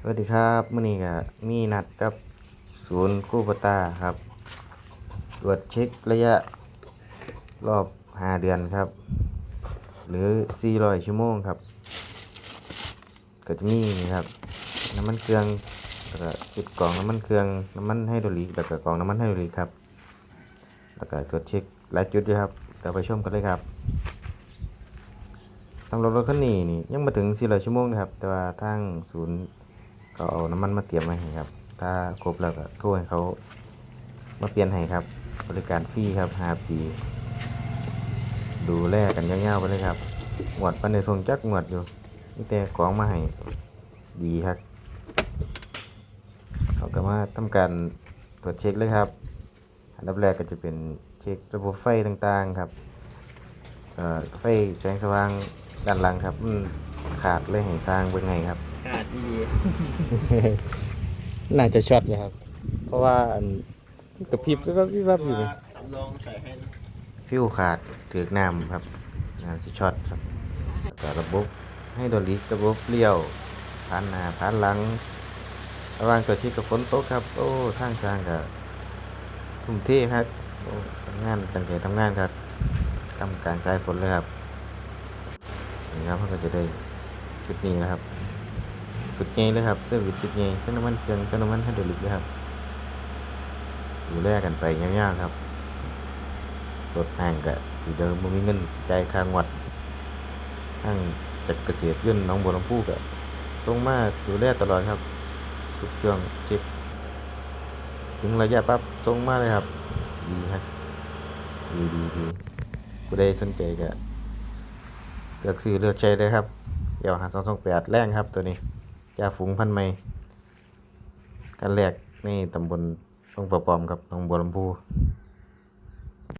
สวัสดีครับมื่อนี้ก็มีนัดกับศูนย์กู้ปตาครับ ตรวจเช็คระยะรอบ 5 เดือนครับ หรือ 400 ชั่วโมงครับ ก็จะมีนี่ครับ น้ำมันเครื่องแล้วก็จุดกรองน้ำมันเครื่องน้ำมันไฮดรอลิกแล้วก็กรองน้ำมันไฮดรอลิกครับ แล้วก็ตรวจเช็คหลายจุดด้วยครับเดี๋ยวไปชมกันเลยครับสำหรับรถคันนี้นี่ยังมาถึง400ชั่วโมงนะครับ แต่ว่าทางศูนย์ ก็เอาน้ำมันมาเตรียมไว้ให้ครับ ถ้าครบแล้วก็โทรให้เขามาเปลี่ยนให้ครับ บริการฟรีครับ5ปี ดูแลกันยาวๆไปเลยครับหวดปันในทรงจักหวดอยู่มีแต่ของมาให้ดีครับเขาก็มาทำการตรวจเช็คเลยครับอันดับแรกก็จะเป็นเช็คระบบไฟต่างๆครับเอ่อไฟแสงสว่างด้านหลังครับมันขาดเลยให้สร้างเบิ่งไงครับ ขาดดี น่าจะช็อตเลยครับ เพราะว่าอันกระพริบวิบวับวิบวับอยู่สำรองใส่ให้ฟิวขาดถือกน้ำครับน้ำจะช็อตครับแล้วก็ระบบให้โดรลิกระบบเลี้ยวผ่านหน้าผ่านหลังระหว่างตัวที่กับฝนตกครับ โอ้ทางสร้างกับทุ่มเทครับโอ้ทำงานตั้งใจทำงานครับทำการสายฝนเลยครับนี่ครับเขาก็จะได้ชุดนี้นะครับ ชุดใหญ่เลยครับเสื้อวิดชุดใหญ่ทั้งน้ำมันเครื่องทั้งน้ำมันไฮดรอลิกเลยครับดูแลกันไปยาวๆครับรถห้างก็ที่เดิมบ่มีเงินใจคางวัดห้างจักเกษตรยื่นน้องบัวลำพูก็ส่งมาดูแลตลอดครับทุกช่วงเช็คถึงระยะปั๊บส่งมาเลยครับดีครับดีดีดีผู้ใดสนใจก็เลือกซื้อเลือกใช้ได้ครับเดี๋ยวหาสองสองแปดแรงครับตัวนี้ ยาฝูงพันธุ์ใหม่กันแรกในตำบลตรงประปอมกับหนองบัวลำพู